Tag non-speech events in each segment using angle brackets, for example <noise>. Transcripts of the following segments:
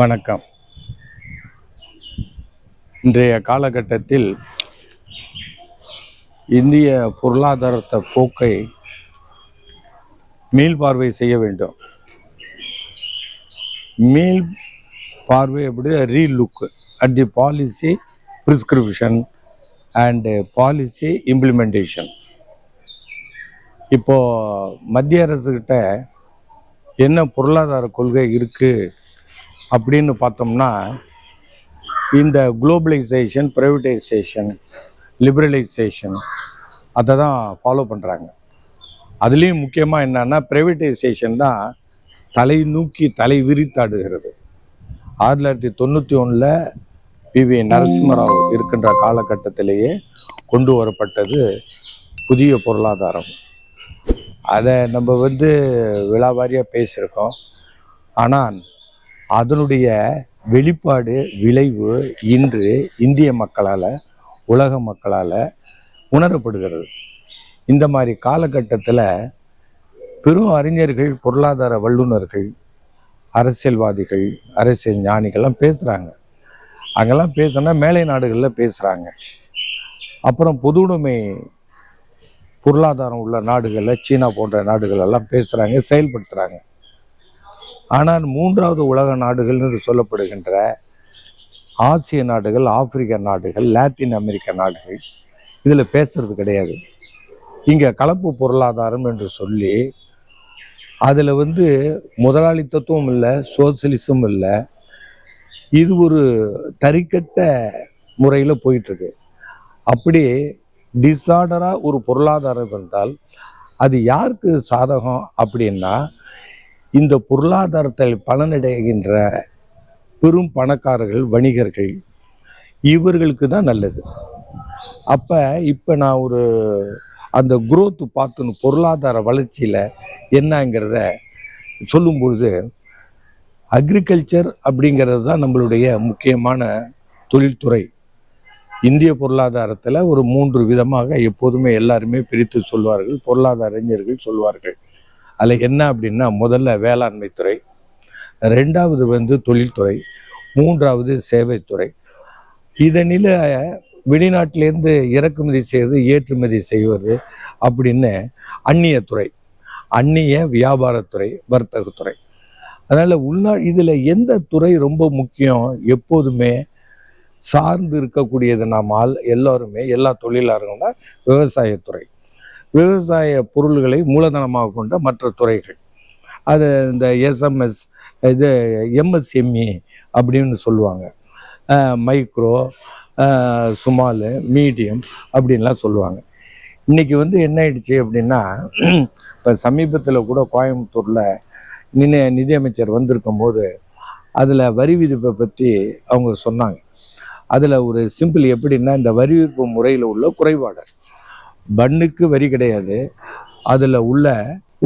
வணக்கம். இன்றைய காலகட்டத்தில் இந்திய பொருளாதாரத்த போக்கை மீள்பார்வை செய்ய வேண்டும். மீள் பார்வை எப்படி relook at the policy prescription and policy implementation இப்போ மத்திய அரசுக்கிட்ட என்ன பொருளாதார கொள்கை இருக்குது அப்படின்னு பார்த்தோம்னா இந்த குளோபலைசேஷன் ப்ரைவேட்டைசேஷன் லிபரலைசேஷன் அதை தான் ஃபாலோ பண்ணுறாங்க அதுலேயும் முக்கியமாக என்னென்னா ப்ரைவேட்டைசேஷன் தான் தலை நூக்கி தலை விரித்தாடுகிறது. ஆயிரத்தி தொள்ளாயிரத்தி தொண்ணூற்றி ஒன்றில் பிவி நரசிம்மராவ் இருக்கின்ற காலகட்டத்திலேயே கொண்டு வரப்பட்டது புதிய பொருளாதாரம். அதை நம்ம வந்து விழாவாரியாக பேசியிருக்கோம். ஆனால் அதனுடைய வெளிப்பாடு விளைவு இன்று இந்திய மக்களால் உலக மக்களால் உணரப்படுகிறது. இந்த மாதிரி காலகட்டத்தில் பெரும் அறிஞர்கள் பொருளாதார வல்லுநர்கள் அரசியல்வாதிகள் அரசியல் ஞானிகள்லாம் பேசுகிறாங்க அங்கெல்லாம் பேசுனா மேலை நாடுகளில் பேசுகிறாங்க அப்புறம் பொதுவுடைமை பொருளாதாரம் உள்ள நாடுகளில் சீனா போன்ற நாடுகளெல்லாம் பேசுகிறாங்க செயல்படுத்துகிறாங்க ஆனால் மூன்றாவது உலக நாடுகள் என்று சொல்லப்படுகின்ற ஆசிய நாடுகள் ஆப்பிரிக்க நாடுகள் லாத்தின் அமெரிக்க நாடுகள் இதில் பேசுறது கிடையாது. இங்கே கலப்பு பொருளாதாரம் என்று சொல்லி அதில் வந்து முதலாளித்துவம் இல்லை சோசியலிசம் இல்லை இது ஒரு தறிக்கட்ட முறையில் போயிட்டுருக்கு. அப்படி டிஸார்டராக ஒரு பொருளாதாரம் இருந்தால் அது யாருக்கு சாதகம் அப்படின்னா இந்த பொருளாதாரத்தில் பலனடைகின்ற பெரும் பணக்காரர்கள் வணிகர்கள் இவர்களுக்கு தான் நல்லது. அப்போ இப்போ நான் ஒரு அந்த குரோத்து பார்த்துன்னு பொருளாதார வளர்ச்சியில் என்னங்கிறத சொல்லும்பொழுது அக்ரிகல்ச்சர் அப்படிங்கிறது தான் நம்மளுடைய முக்கியமான தொழில்துறை. இந்திய பொருளாதாரத்தில் ஒரு மூன்று விதமாக எப்போதுமே எல்லாருமே பிரித்து சொல்வார்கள் பொருளாதார அறிஞர்கள் சொல்வார்கள். அதில் என்ன அப்படின்னா முதல்ல வேளாண்மை துறை ரெண்டாவது வந்து தொழில்துறை மூன்றாவது சேவைத்துறை. இதனில் வெளிநாட்டிலேருந்து இறக்குமதி செய்வது ஏற்றுமதி செய்வது அப்படின்னு அந்நிய துறை அந்நிய வியாபாரத்துறை வர்த்தகத்துறை. அதனால் உள்நா இதில் எந்த துறை ரொம்ப முக்கியம்? எப்போதுமே சார்ந்து இருக்கக்கூடியது நாம் ஆள் எல்லோருமே எல்லா தொழிலாளர்கள்னா விவசாயத்துறை. விவசாய பொருள்களை மூலதனமாக கொண்ட மற்ற துறைகள். அது இந்த எஸ்எம்எஸ் இது எம்எஸ்எம்இ அப்படின்னு சொல்லுவாங்க. மைக்ரோ சுமால் மீடியம் அப்படின்லாம் சொல்லுவாங்க. இன்றைக்கி வந்து என்ன ஆயிடுச்சு அப்படின்னா இப்போ சமீபத்தில் கூட கோயம்புத்தூரில் நினை நிதியமைச்சர் வந்திருக்கும் போது அதில் வரி விதிப்பை பற்றி அவங்க சொன்னாங்க. அதில் ஒரு சிம்பிள் எப்படின்னா இந்த வரி விதிப்பு முறையில் உள்ள குறைபாடு. பன்னுக்கு வரி கிடையாது. அதில் உள்ள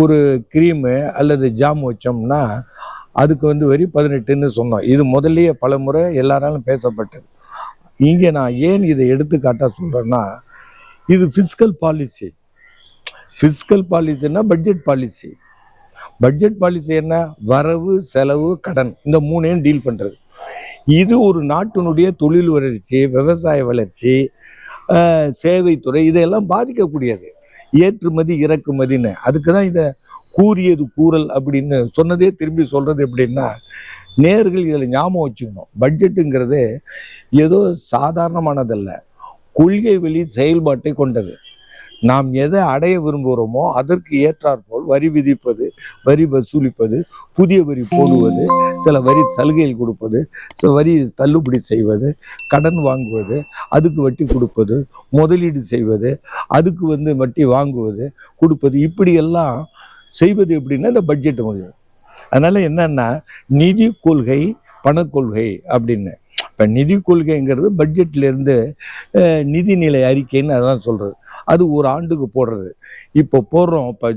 ஒரு க்ரீமு அல்லது ஜாம் வச்சோம்னா அதுக்கு வந்து வரி பதினெட்டுன்னு சொன்னோம். இது முதல்லையே பல முறை எல்லாராலும் பேசப்பட்டது. இங்கே நான் ஏன் இதை எடுத்துக்காட்டாக சொல்கிறேன்னா இது ஃபிஸ்கல் பாலிசி ஃபிஸ்கல் பாலிசின்னா பட்ஜெட் பாலிசி பட்ஜெட் பாலிசி என்ன? வரவு செலவு கடன். இந்த மூணையும் டீல் பண்ணுறது இது ஒரு நாட்டினுடைய தொழில் வளர்ச்சி விவசாய வளர்ச்சி சேவைத்துறை இதையெல்லாம் பாதிக்கக்கூடியது. ஏற்றுமதி இறக்குமதின்னு. அதுக்கு தான் இதை கூறியது கூறல் அப்படின்னு சொன்னதே திரும்பி சொல்றது எப்படின்னா நேர்கள் இதில் ஞாபகம் வச்சுக்கணும். பட்ஜெட்டுங்கிறது ஏதோ சாதாரணமானதல்ல. கொள்கை வெளி செயல்பாட்டை கொண்டது. நாம் எதை அடைய விரும்புகிறோமோ அதற்கு ஏற்றாற்போல் வரி விதிப்பது வரி வசூலிப்பது புதிய வரி போடுவது சில வரி சலுகைகள் கொடுப்பது சில வரி தள்ளுபடி செய்வது கடன் வாங்குவது அதுக்கு வட்டி கொடுப்பது முதலீடு செய்வது அதுக்கு வந்து வட்டி வாங்குவது கொடுப்பது இப்படியெல்லாம் செய்வது எப்படின்னா இந்த பட்ஜெட் முடியும் அதனால் என்னன்னா நிதி கொள்கை பணக்கொள்கை அப்படின்னு. இப்போ நிதி கொள்கைங்கிறது பட்ஜெட்ல இருந்து நிதிநிலை அறிக்கைன்னு அதான் சொல்கிறது அது ஒரு ஆண்டுக்கு போடுறது. இப்போ போடுறோம் இப்போ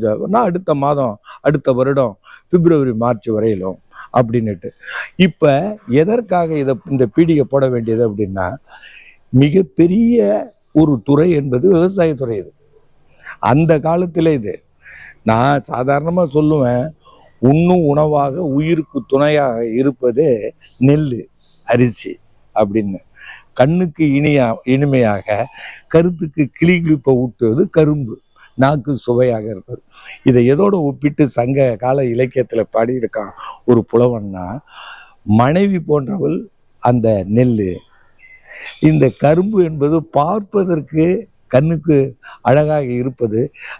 அடுத்த மாதம் அடுத்த வருடம் பிப்ரவரி மார்ச் வரையிலும் அப்படின்னுட்டு. இப்போ எதற்காக இதை இந்த பீடிகை போட வேண்டியது அப்படின்னா மிகப்பெரிய ஒரு துறை என்பது விவசாயத்துறை இது. அந்த காலத்தில் இது. நான் சாதாரணமாக சொல்லுவேன் உண்ணும் உணவாக உயிருக்கு துணையாக இருப்பது நெல் அரிசி அப்படின்னு. கண்ணுக்கு இனியா இனிமையாக கருத்துக்கு கிளி கிழிப்பை ஊட்டுவது கரும்பு நாக்கு சுவையாக இருப்பது. இதை எதோட ஒப்பிட்டு சங்க கால இலக்கியத்தில் பாடியிருக்கான் ஒரு புலவன்னா மனைவி போன்றவள் அந்த நெல் இந்த கரும்பு என்பது பார்ப்பதற்கு கண்ணுக்கு அழகாக இருப்பது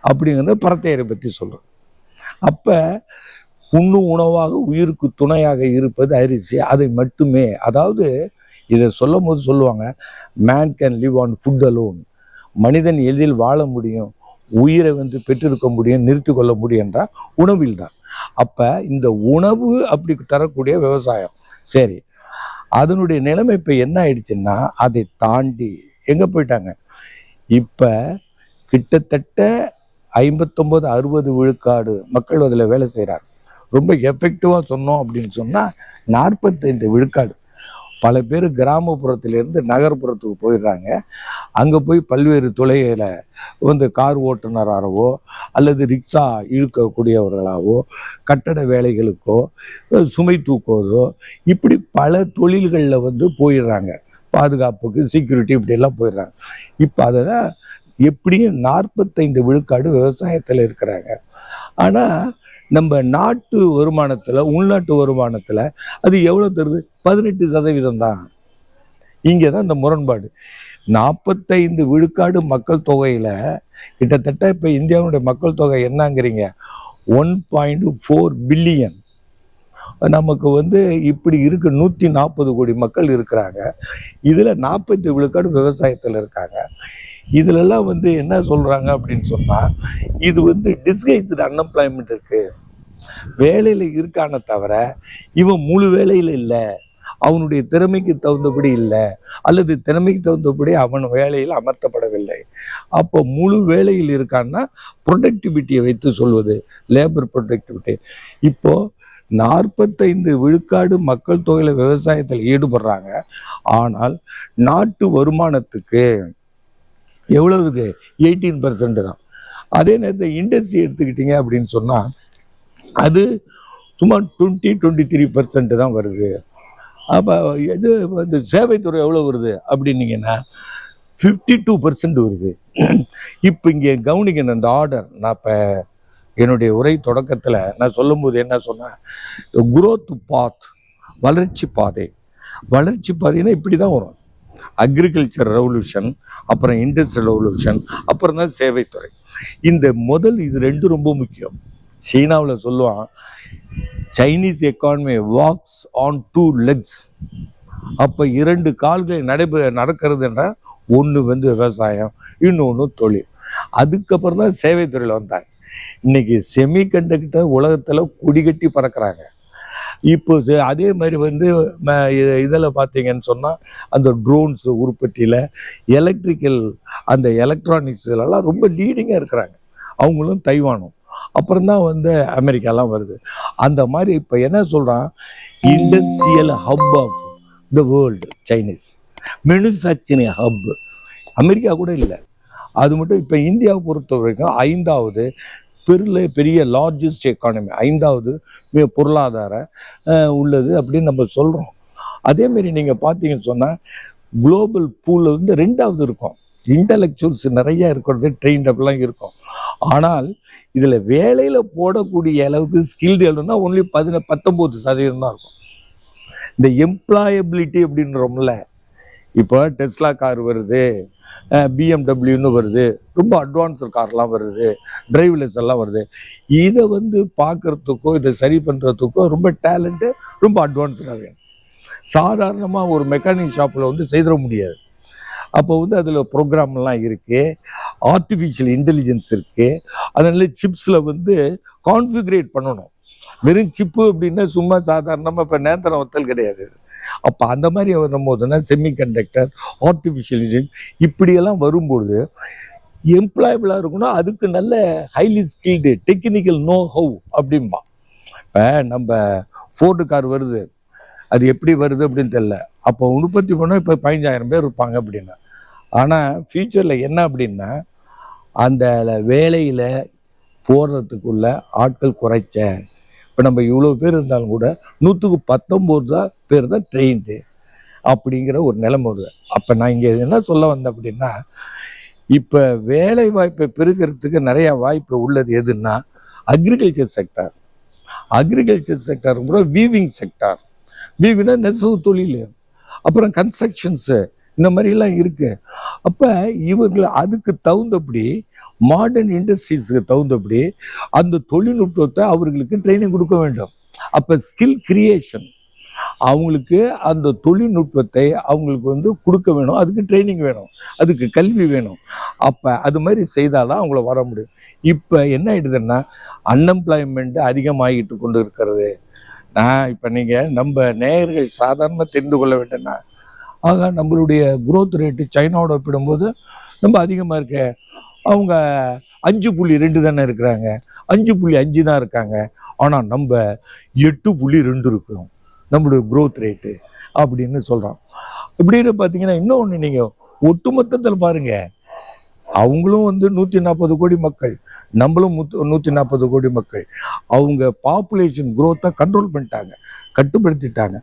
அப்படிங்கிறத பரத்தையரை பற்றி சொல்கிறோம் அப்போ உண்ணும் உணவாக உயிருக்கு துணையாக இருப்பது அரிசி அதை மட்டுமே. அதாவது இதை சொல்லும் போது சொல்லுவாங்க man can live on food alone மனிதன் எளிதில் வாழ முடியும் உயிரை வந்து பெற்றிருக்க முடியும் நிறுத்தி கொள்ள முடியும் என்றால் உணவில் தான். அப்போ இந்த உணவு அப்படி தரக்கூடிய விவசாயம். சரி அதனுடைய நிலைமை இப்போ என்ன ஆயிடுச்சுன்னா அதை தாண்டி எங்கே போயிட்டாங்க? இப்போ கிட்டத்தட்ட ஐம்பத்தொம்போது அறுபது விழுக்காடு மக்கள் அதில் வேலை செய்கிறாங்க ரொம்ப எஃபெக்டிவாக சொன்னோம் அப்படின்னு சொன்னால் நாற்பத்தைந்து விழுக்காடு. பல பேர் கிராமப்புறத்திலேருந்து நகர்ப்புறத்துக்கு போயிடுறாங்க. அங்கே போய் பல்வேறு துறையில் வந்து கார் ஓட்டுநராகவோ அல்லது ரிக்ஷா இழுக்கக்கூடியவர்களாகவோ கட்டட வேலைகளுக்கோ சுமை தூக்குவதோ இப்படி பல தொழில்களில் வந்து போயிடுறாங்க. பாதுகாப்புக்கு செக்யூரிட்டி இப்படியெல்லாம் போயிடுறாங்க. இப்போ அதில் எப்படியும் நாற்பத்தைந்து விழுக்காடு விவசாயத்தில் இருக்கிறாங்க. ஆனால் நம்ம நாட்டு வருமானத்தில் உள்நாட்டு வருமானத்தில் அது எவ்வளோ தருது? பதினெட்டு சதவீதம் தான் இங்கே தான் இந்த முரண்பாடு. நாற்பத்தைந்து விழுக்காடு மக்கள் தொகையில் கிட்டத்தட்ட இப்போ இந்தியாவுடைய மக்கள் தொகை என்னங்கிறீங்க? One point four billion. நமக்கு வந்து இப்படி இருக்கு நூற்றி நாற்பது கோடி மக்கள் இருக்கிறாங்க. இதில் நாற்பத்தி விழுக்காடு விவசாயத்தில் இருக்காங்க. இதிலெல்லாம் வந்து என்ன சொல்கிறாங்க அப்படின்னு சொன்னால் இது வந்து டிஸ்கைஸ்டு அன்எம்ப்ளாய்மெண்ட் இருக்குது வேலையில் இருக்கான தவிர இவன் முழு வேலையில் இல்லை. அவனுடைய திறமைக்கு தகுந்தபடி இல்லை. அல்லது திறமைக்கு தகுந்தபடி அவன் வேலையில் அமர்த்தப்படவில்லை. அப்போ முழு வேலையில் இருக்கான்னா ப்ரொடக்டிவிட்டியை வைத்து சொல்வது லேபர் ப்ரொடக்டிவிட்டி இப்போது நாற்பத்தைந்து விழுக்காடு மக்கள் தொகையில் விவசாயத்தில் ஈடுபடுறாங்க. ஆனால் நாட்டு வருமானத்துக்கு எவ்வளவு இருக்கு எயிட்டீன் பர்சன்ட் தான். அதே நேரத்தில் இண்டஸ்ட்ரி எடுத்துக்கிட்டீங்க அப்படின்னு சொன்னால் அது சும்மா டுவெண்ட்டி டுவெண்ட்டி த்ரீ பர்சன்ட் தான் வருது. அப்போ இது இந்த சேவைத்துறை எவ்வளோ வருது அப்படின்னீங்கன்னா ஃபிஃப்டி டூ பர்சன்ட் வருது. இப்போ இங்கே கவனிக்கணும் இந்த ஆர்டர் நான் இப்போ என்னுடைய உரை தொடக்கத்தில் நான் சொல்லும்போது என்ன சொன்னேன் குரோத் பாத் வளர்ச்சி பாதை. வளர்ச்சி பாதைன்னா இப்படி தான் வரும். அக்ரிகல்ச்சர் ரெவல்யூஷன் அப்புறம் இண்டஸ்ட்ரியல் ரெவல்யூஷன் அப்புறம் தான் சேவைத்துறை. இந்த முதல் இது ரெண்டும் ரொம்ப முக்கியம். சீனாவில் சொல்லுவான் Chinese economy walks on two legs அப்போ இரண்டு கால்களை நடைபெற நடக்கிறதுன்ற ஒன்று வந்து விவசாயம் இன்னொன்று தொழில். அதுக்கப்புறம் தான் சேவைத்துறையில் வந்தாங்க. இன்னைக்கு செமிகண்டக்டர் உலகத்தில் கொடிகட்டி பறக்கிறாங்க. இப்போ அதே மாதிரி வந்து இதில் பார்த்தீங்கன்னு சொன்னால் அந்த ட்ரோன்ஸ் உற்பத்தியில் எலக்ட்ரிக்கல் அந்த எலக்ட்ரானிக்ஸ்லாம் ரொம்ப லீடிங்காக இருக்கிறாங்க. அவங்களும் தைவானும். அப்புறம்தான் வந்து அமெரிக்காலாம் வருது. அந்த மாதிரி இப்போ என்ன சொல்கிறான் industrial hub of the world Chinese manufacturing hub America கூட இல்லை. அது மட்டும் இப்போ இந்தியாவை பொறுத்த வரைக்கும் ஐந்தாவது பெருல பெரிய லார்ஜஸ்ட் எக்கானமி ஐந்தாவது பொருளாதார உள்ளது அப்படின்னு நம்ம சொல்கிறோம் அதேமாரி நீங்கள் பார்த்தீங்கன்னு சொன்னால் குளோபல் பூலில் வந்து ரெண்டாவது இருக்கும். இன்டலெக்சுவல்ஸ் நிறையா இருக்கிறது ட்ரெயின் அப்படிலாம் இருக்கும். ஆனால் இதில் வேலையில் போடக்கூடிய அளவுக்கு ஸ்கில்டு எழுதுனா ஒன்லி பதின பத்தொம்போது சதவீதம் தான் இருக்கும். இந்த எம்ப்ளாயபிலிட்டி அப்படின்றோம்ல இப்போ டெஸ்லா கார் வருது பிஎம்டபிள்யூன்னு வருது ரொம்ப அட்வான்ஸ் கார்லாம் வருது டிரைவ்லெஸ் எல்லாம் வருது. இதை வந்து பார்க்கறதுக்கோ இதை சரி பண்ணுறதுக்கோ ரொம்ப டேலண்ட்டு ரொம்ப அட்வான்ஸ்டாக வேணும். சாதாரணமாக ஒரு மெக்கானிக் ஷாப்பில் வந்து செய்திட முடியாது. அப்போ வந்து அதில் ப்ரோக்ராம்லாம் இருக்குது ஆர்டிஃபிஷியல் இன்டெலிஜென்ஸ் இருக்குது அதனால சிப்ஸில் வந்து கான்ஃபிகரேட் பண்ணணும். வெறும் சிப்பு அப்படின்னா சும்மா சாதாரணமாக இப்போ நேந்திரம் ஒத்தல் கிடையாது. அப்போ அந்த மாதிரி வரும்போதுன்னா செமி கண்டக்டர் ஆர்டிஃபிஷியல் இன்டெலிஜென்ஸ் இப்படியெல்லாம் வரும்பொழுது எம்ப்ளாயபிளாக இருக்கணும். அதுக்கு நல்ல highly skilled technical know how அப்படிம்பா. இப்போ நம்ம ஃபோர்டு கார் வருது. அது எப்படி வருது அப்படின்னு தெரில அப்போ உற்பத்தி பண்ணால் இப்போ பதினஞ்சாயிரம் பேர் இருப்பாங்க அப்படின்னா. ஆனால் ஃபியூச்சரில் என்ன அப்படின்னா அந்த வேலையில் போடுறதுக்குள்ள ஆட்கள் குறைச்ச இப்போ நம்ம இவ்வளோ பேர் இருந்தாலும் கூட நூற்றுக்கு பத்தொம்போது தான் பேர் தான் ட்ரெயின்டு அப்படிங்கிற ஒரு நிலைமை வருது. அப்போ நான் இங்கே என்ன சொல்ல வந்தேன் அப்படின்னா இப்போ வேலை வாய்ப்பை பெருக்கிறதுக்கு நிறையா வாய்ப்பு உள்ளது எதுன்னா அக்ரிகல்ச்சர் செக்டார் அக்ரிகல்ச்சர் செக்டார் கூட வீவிங் செக்டார் வீவினா நெசவு தொழில். அப்புறம் கன்ஸ்ட்ரக்ஷன்ஸு இந்த மாதிரிலாம் இருக்குது அப்போ இவர்கள் அதுக்கு தகுந்தபடி மாடர்ன் இண்டஸ்ட்ரீஸுக்கு தகுந்தபடி அந்த தொழில்நுட்பத்தை அவர்களுக்கு ட்ரைனிங் கொடுக்க வேண்டும். அப்போ ஸ்கில் கிரியேஷன் அவங்களுக்கு அந்த தொழில்நுட்பத்தை அவங்களுக்கு வந்து கொடுக்க வேணும். அதுக்கு ட்ரைனிங் வேணும். அதுக்கு கல்வி வேணும். அப்போ அது மாதிரி செய்தாதான் அவங்கள வர முடியும். இப்போ என்ன ஆகிடுதுன்னா அன்எம்ப்ளாய்மெண்ட் அதிகமாகிட்டு கொண்டு இருக்கிறது நான் இப்போ நீங்கள் நம்ம நேயர்கள் சாதாரணமாக தெரிந்து கொள்ள வேண்டும்னா ஆக நம்மளுடைய குரோத் ரேட்டு சைனாவோட ஒப்பிடும்போது ரொம்ப அதிகமாக இருக்கு. அவங்க அஞ்சு புள்ளி ரெண்டு தானே இருக்கிறாங்க. அஞ்சு புள்ளி அஞ்சு தான் இருக்காங்க. ஆனால் நம்ம எட்டு புள்ளி ரெண்டு இருக்கும் நம்மளுடைய குரோத் ரேட்டு அப்படின்னு சொல்கிறோம் இப்படின்னு பார்த்தீங்கன்னா இன்னொன்று நீங்கள் ஒட்டுமொத்தத்தில் பாருங்கள் அவங்களும் வந்து நூற்றி நாற்பது கோடி மக்கள். நம்மளும் முத்து நூற்றி நாற்பது கோடி மக்கள். அவங்க பாப்புலேஷன் குரோத்தை கண்ட்ரோல் பண்ணிட்டாங்க. கட்டுப்படுத்திட்டாங்க.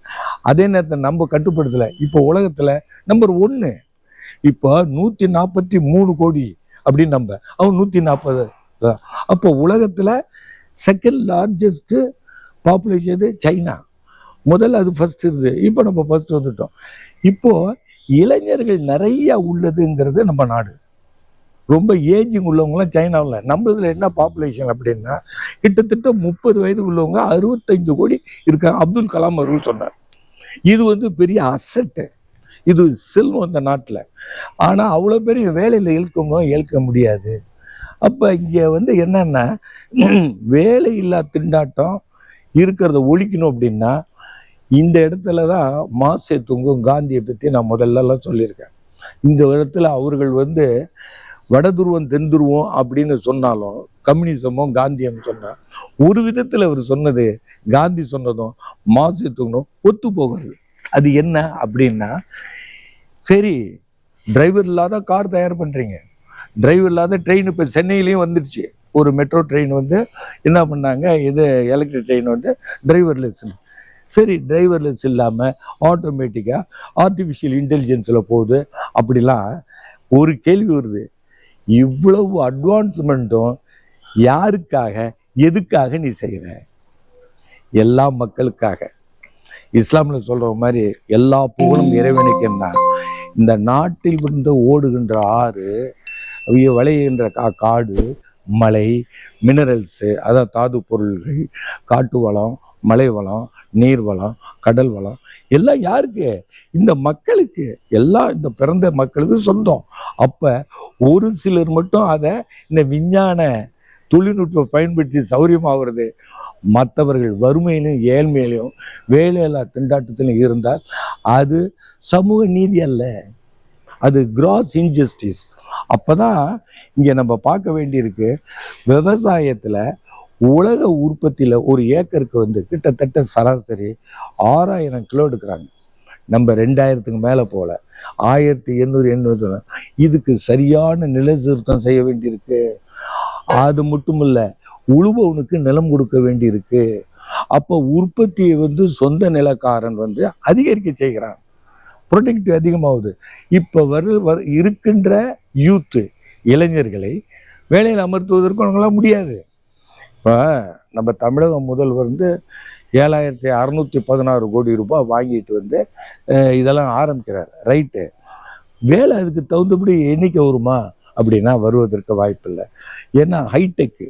அதே நேரத்தில் நம்ம கட்டுப்படுத்தலை. இப்போ உலகத்தில் நம்பர் ஒன்று இப்போ நூற்றி நாற்பத்தி மூணு கோடி அப்படின்னு நம்ம அவன் நூற்றி நாற்பது அப்போ உலகத்தில் செகண்ட் லார்ஜஸ்ட்டு பாப்புலேஷன் இது சைனா. முதல்ல அது ஃபர்ஸ்ட் இருந்தது. இப்போ நம்ம ஃபர்ஸ்ட் வந்துட்டோம். இப்போ இளைஞர்கள் நிறைய உள்ளதுங்கிறது நம்ம நாடு. ரொம்ப ஏஜிங் உள்ளவங்களாம் சைனாவில். நம்மளதுல என்ன பாப்புலேஷன் அப்படின்னா கிட்டத்தட்ட முப்பது வயது உள்ளவங்க அறுபத்தஞ்சு கோடி இருக்காங்க. அப்துல் கலாம் அவர்கள் சொன்னார். இது வந்து பெரிய அசட்டு இது செல்வம் அந்த நாட்டில். ஆனால் அவ்வளோ பெரிய வேலையில் இழுக்கணும் இழுக்க முடியாது. அப்போ இங்கே வந்து என்னன்னா <clears throat> வேலை இல்லா திண்டாட்டம் இருக்கிறத ஒழிக்கணும் அப்படின்னா இந்த இடத்துல தான் மாசே துங்கும். காந்தியை பற்றி நான் முதல்லலாம் சொல்லியிருக்கேன். இந்த இடத்துல அவர்கள் வந்து வடதுருவம் தென்துருவம் அப்படின்னு சொன்னாலும் கம்யூனிசமும் காந்தியம் சொன்ன ஒரு விதத்தில் அவர் சொன்னது காந்தி சொன்னதும் மாசத்துக்கணும் ஒத்து போகிறது அது என்ன அப்படின்னா சரி டிரைவர் இல்லாத கார் தயார் பண்ணுறீங்க டிரைவர் இல்லாத ட்ரெயின் இப்போ சென்னையிலையும் வந்துடுச்சு ஒரு மெட்ரோ ட்ரெயின் வந்து என்ன பண்ணாங்க? இது எலக்ட்ரிக் ட்ரெயின் வந்து டிரைவர்லெஸ் சரி டிரைவர்லெஸ் இல்லாமல் ஆட்டோமேட்டிக்காக ஆர்டிஃபிஷியல் இன்டெலிஜென்ஸில் போகுது. அப்படிலாம் ஒரு கேள்வி வருது. இவ்வளவு அட்வான்ஸ்மெண்ட்டும் யாருக்காக எதுக்காக நீ செய்கிற எல்லா மக்களுக்காக. இஸ்லாமில் சொல்கிற மாதிரி எல்லா புகழும் இறைவனுக்குன்னா இந்த நாட்டில் வந்து ஓடுகின்ற ஆறு அவிய கா காடு மலை மினரல்ஸு அதாவது தாது பொருள்கள் காட்டு வளம் மலை வளம் நீர் வளம் கடல் வளம் எல்லாம் யாருக்கு? இந்த மக்களுக்கு. எல்லாம் இந்த பிறந்த மக்களுக்கு சொந்தம். அப்போ ஒரு சிலர் மட்டும் அதை இந்த விஞ்ஞான தொழில்நுட்பம் பயன்படுத்தி சௌரியமாகிறது. மற்றவர்கள் வறுமையிலும் ஏழ்மையிலும் வேலையில்லா திண்டாட்டத்திலும் இருந்தால் அது சமூக நீதி அல்ல. அது கிராஸ் இன்ஜஸ்டிஸ் அப்பதான் இங்கே நம்ம பார்க்க வேண்டியிருக்கு விவசாயத்தில் உலக உற்பத்தியில் ஒரு ஏக்கருக்கு வந்து கிட்டத்தட்ட சராசரி ஆறாயிரம் கிலோ எடுக்கிறாங்க. நம்ம ரெண்டாயிரத்துக்கு மேலே போகல ஆயிரத்தி எண்ணூறு எண்ணூறு இதுக்கு சரியான நில சீர்த்தம் செய்ய வேண்டியிருக்கு. அது மட்டும் இல்லை உழுபவனுக்கு நிலம் கொடுக்க வேண்டியிருக்கு. அப்போ உற்பத்தியை வந்து சொந்த நிலக்காரன் வந்து அதிகரிக்க செய்கிறான். ப்ரொடெக்ட் அதிகமாகுது. இப்போ வரு வர இருக்கின்ற யூத்து இளைஞர்களை வேலையில் அமர்த்துவதற்கு அவங்களாம் முடியாது. இப்போ நம்ம தமிழக முதல்வர் வந்து ஏழாயிரத்தி அறநூற்றி பதினாறு கோடி ரூபாய் வாங்கிட்டு வந்து இதெல்லாம் ஆரம்பிக்கிறார். ரைட்டு. வேலை அதுக்கு தகுந்தபடி எண்ணிக்கை வருமா? அப்படின்னா வருவதற்கு வாய்ப்பில்லை. ஏன்னா ஹைடெக்கு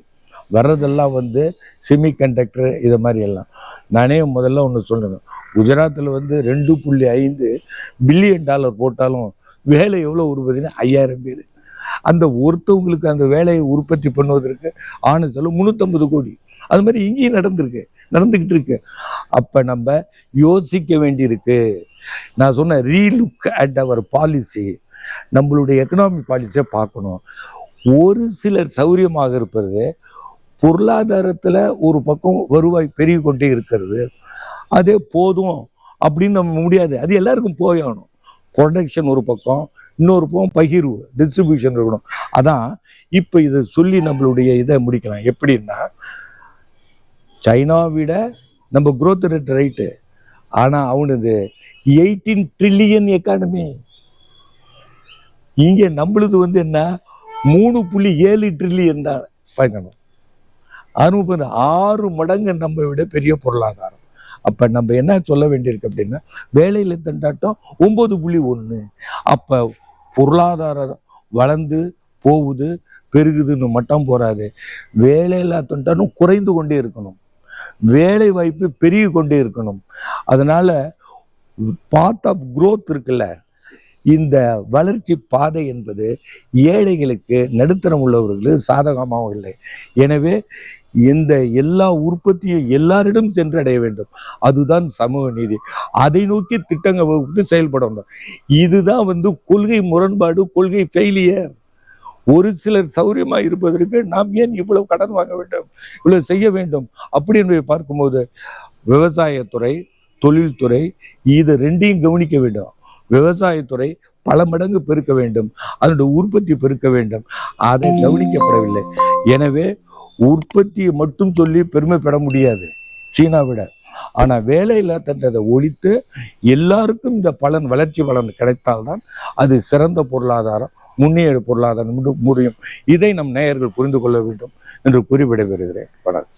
வர்றதெல்லாம் வந்து செமி கண்டக்டர் இதை மாதிரி எல்லாம். நானே முதல்ல ஒன்று சொல்லணும். குஜராத்தில் வந்து ரெண்டு புள்ளி ஐந்து பில்லியன் டாலர் போட்டாலும் வேலை எவ்வளோ உருவதுன்னு ஐயாயிரம் பேர். அந்த ஒருத்தவங்களுக்கு அந்த வேலையை உற்பத்தி பண்ணுவதற்கு ஆணு செலவு முந்நூற்றம்பது கோடி. அது மாதிரி இங்கேயும் நடந்திருக்கு நடந்துக்கிட்டு இருக்கு. அப்போ நம்ம யோசிக்க வேண்டியிருக்கு. நான் சொன்ன ரீலுக் அட் அவர் பாலிசி நம்மளுடைய எக்கனாமிக் பாலிசியை பார்க்கணும். ஒரு சிலர் சௌரியமாக இருப்பது பொருளாதாரத்தில் ஒரு பக்கம் வருவாய் பெருகி கொண்டே இருக்கிறது. அதே போதும் அப்படின்னு நம்ம முடியாது. அது எல்லாருக்கும் போயாகணும் ப்ரொடக்ஷன் ஒரு பக்கம் இன்னொரு போகும் பகிர்வு டிஸ்ட்ரிபியூஷன் இருக்கணும். அதான் இப்போ இதை சொல்லி நம்மளுடைய இதை முடிக்கலாம். எப்படின்னா சைனா விட நம்ம குரோத் ரேட் ரைட்டு ஆனால் அவனது எயிட்டீன் ட்ரில்லியன் எக்கானமி இங்கே நம்மளுது வந்து என்ன? மூணு புள்ளி ஏழு ட்ரில்லியன் தான் பார்க்கணும். அறுபது ஆறு மடங்கு நம்ம விட பெரிய பொருளாதாரம். அப்போ நம்ம என்ன சொல்ல வேண்டியிருக்கு அப்படின்னா வேலையில் திண்டாட்டம் ஒம்பது புள்ளி ஒன்று அப்போ பொருளாதாரம் வளர்ந்து போகுது பெருகுதுன்னு மட்டும் போகாது வேலையில்லா தொண்டனும் குறைந்து கொண்டே இருக்கணும். வேலை வாய்ப்பு பெருகி கொண்டே இருக்கணும். அதனால் பாத் ஆஃப் குரோத் இருக்குல்ல. இந்த வளர்ச்சி பாதை என்பது ஏழைகளுக்கு நடுத்தரம் உள்ளவர்களுக்கு சாதகமாகவும் இல்லை. எனவே இந்த எல்லா உற்பத்தியும் எல்லாரிடம் சென்றடைய வேண்டும். அதுதான் சமூக நீதி. அதை நோக்கி திட்டங்கள் வகுத்து செயல்படணும் இதுதான் வந்து கொள்கை முரண்பாடு கொள்கை ஃபெயிலியர் ஒரு சிலர் சௌரியமாக இருப்பதற்கு நாம் ஏன் இவ்வளவு கடன் வாங்க வேண்டும்? இவ்வளவு செய்ய வேண்டும்? அப்படி என்பதை பார்க்கும்போது விவசாயத்துறை தொழில்துறை இது ரெண்டையும் கவனிக்க வேண்டும். விவசாயத்துறை பல மடங்கு பெருக்க வேண்டும். அதனுடைய உற்பத்தி பெருக்க வேண்டும். அதை கவனிக்கப்படவில்லை. எனவே உற்பத்தியை மட்டும் சொல்லி பெருமைப்பட முடியாது. சீனா விட. ஆனால் வேலையில்லா தன்றதை ஒழித்து எல்லாருக்கும் இந்த பலன் வளர்ச்சி பலன் கிடைத்தால்தான் அது சிறந்த பொருளாதாரம் முன்னேற பொருளாதாரம் முடியும். இதை நம் நேயர்கள் புரிந்து கொள்ள வேண்டும் என்று குறிப்பிட விடைபெறுகிறேன். வணக்கம்.